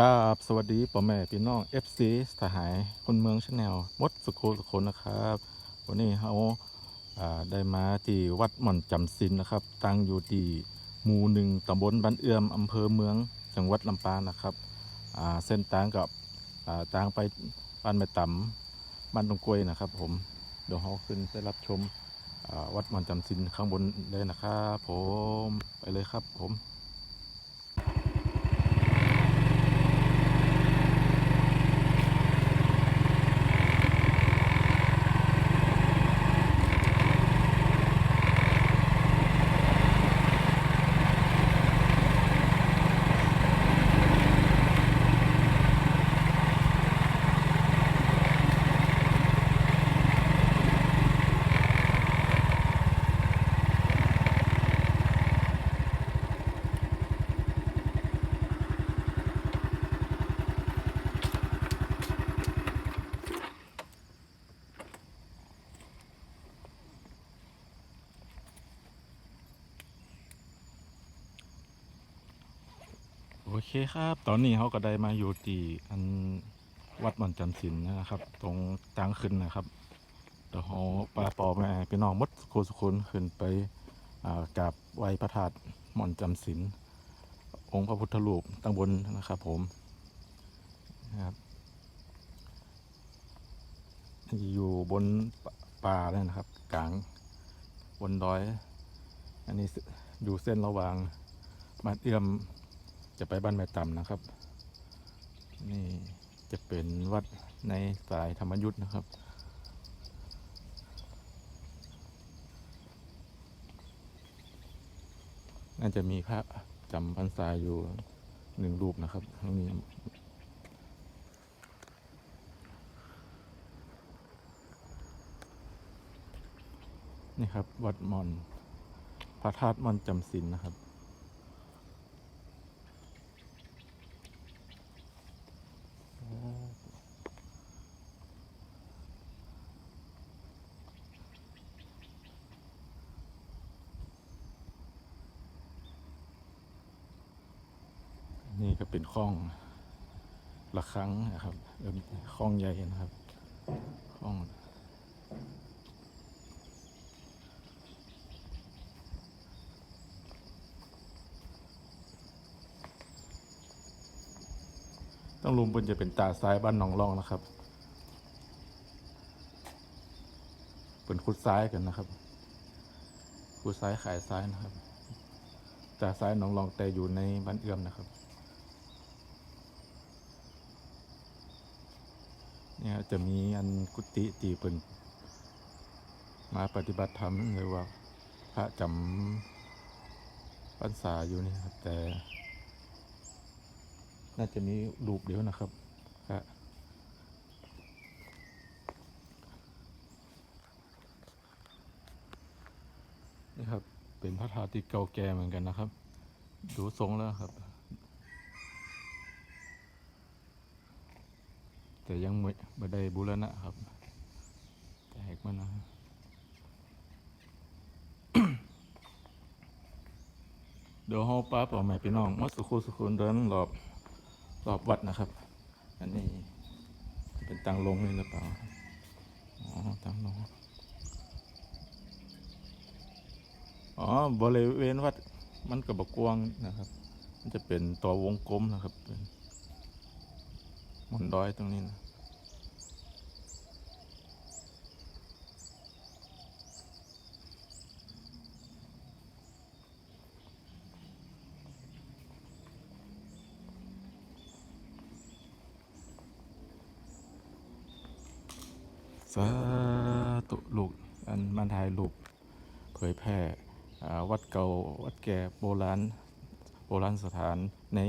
กราบสวัสดีพ่อแม่พี่น้อง FC สหายคนเมืองชาแนลมดสุโขสุขนนะครับ วันนี้เราได้มาที่วัดหม่อนจำศีลนะครับ ตั้งอยู่ที่หมู่หนึ่งตำบลบ้านเอื้อมอำเภอเมืองจังหวัดลำปางนะครับเส้นทางกับอ่าทางไปบ้านแม่ต่ำบ้านตรงกล้วยนะครับ ผมเดี๋ยวเราขึ้นไปรับชมวัดหม่อนจำศีลข้างบนเลยนะครับ ผมไปเลยครับผม เคครับ ตอนนี้เขาก็ได้มาอยู่ที่อันวัดม่อนจันทร์ศิลป์นะครับ ตรงทางขึ้นนะครับเดี๋ยวเขาปลาปอแม่พี่น้องมดสุโขสุคนขึ้นไปกราบไหว้พระธาตุม่อนจำศีลองค์พระพุทธรูปตั้งบนนะครับ ผมนะครับอยู่บนป่าเลยนะครับ กลางบนดอย อันนี้อยู่เส้นระหว่างบ้านเอื้อม จะไปบ้านแม่ต่ำนะครับ นี่จะเป็นวัดในสายธรรมยุทธ์นะครับ น่าจะมีพระจำพรรษาอยู่หนึ่งรูปนะครับตรงนี้นี่ครับ วัดมอนพระธาตุมอนจำศีลนะครับ นี่ก็เป็นคลองละครั้งนะครับคลองใหญ่นะครับคลองต้องลุมบนจะเป็นตาซ้ายบ้านหนองร่องนะครับ เป็นคุดซ้ายกันนะครับคุดซ้ายขายซ้ายนะครับ ตาซ้ายหนองรองแต่อยู่ในบ้านเอื้อมนะครับ เนี่ยจะมีอันกุฏิตีเป็นมาปฏิบัติธรรมหรือว่า พระจำพรรษาอยู่นี่ครับ แต่ น่าจะมีรูปเดียวนะครับครับนี่ครับ เป็นพระธาตุที่เก่าแก่เหมือนกันนะครับ ดูทรงแล้วครับ แต่ยังไม่ไม่ได้บูรณะครับ แตกมันะเดี๋ยวเฮาป้าป่อแม่พี่น้องมาสุขุสุขุนเดินรอบรอบวัดนะครับ อันนี้เป็นตังลงนี่หรือเปล่าอ๋อตังลงอ๋อบริเวณวัดมันกับบกวางนะครับ มันจะเป็นตัววงกลมนะครับเป็นหมุนดอยตรงนี้นะ สาธุลูกอันมันถ่ายรูปเผยแพร่วัดเก่าวัดแก่โบราณโบราณสถานใน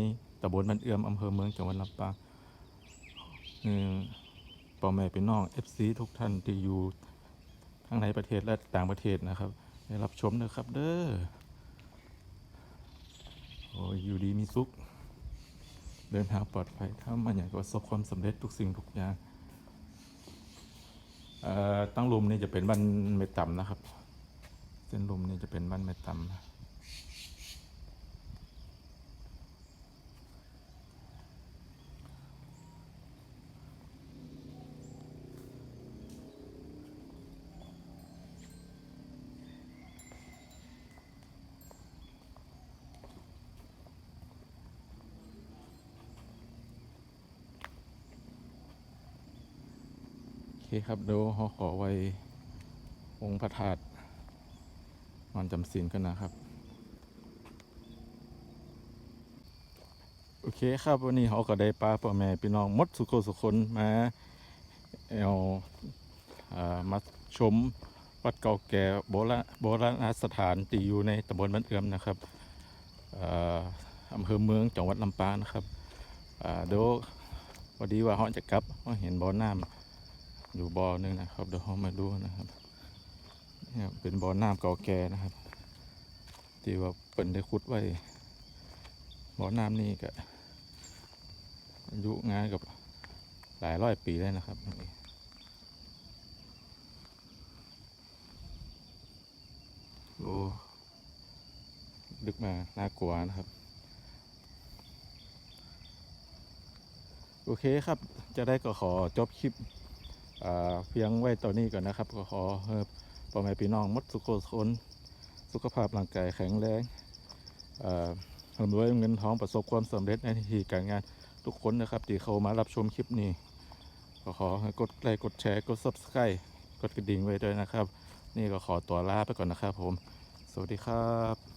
ตำบลบ้านเอื้อมอำเภอเมืองจังหวัดลำปางอืมพ่อแม่พี่น้อง FC ทุกท่านที่อยู่ทั้งในประเทศและต่างประเทศนะครับ ได้รับชมนะครับเด้อโอ้ยอยู่ดีมีสุข เดินทางปลอดภัยถ้ามันอยากประสบความสำเร็จทุกสิ่งทุกอย่าง ตั้งลุมนี่จะเป็นบ้านเมต่ำนะครับ เส้นลุมนี่จะเป็นบ้านเมต่ำ คครับเดี๋ยวเขาขอไว้องค์พระธาตุนอนจำศีลกันนะครับ โอเคครับวันนี้เขาก็ได้ปลาพ่อแม่พี่น้องมดสุโขสุคนมาเอามาชมวัดเก่าแก่โบราณโบราณสถานที่อยู่ในตำบลบ้านเอื้อมนะครับอำเภอเมืองจังหวัดลำปางนะครับเดี๋ยวพอดีว่าเขาจะกลับเขาเห็นบ่อน้ำ อยู่บ่อหนึงนะครับเดี๋ยวเขามาดูนะครับเนี่ยเป็นบ่อน้ำเก่าแก่นะครับ ที่ว่าเปิ่นได้ขุดไว้บ่อน้ำนี่ก็อายุงานกับหลายร้อยปีได้นะครับนี่โอ้ดึกมาน่ากลัวนะครับโอเคครับ จะได้ก็ขอจบคลิป เพียงไว้ตอนนี้ก่อนนะครับ ก็ขอพ่อแม่พี่น้องมดสุขคนสุขภาพร่างกายแข็งแรงเอ่อร่ำรวยเงินทองประสบความสำเร็จในหน้าที่การงานทุกคนนะครับ ที่เข้ามารับชมคลิปนี้ ก็ขอให้กดไลค์กดแชร์กด subscribe กดกระดิ่งไว้ด้วยนะครับ นี่ก็ขอตัวลาไปก่อนนะครับผม สวัสดีครับ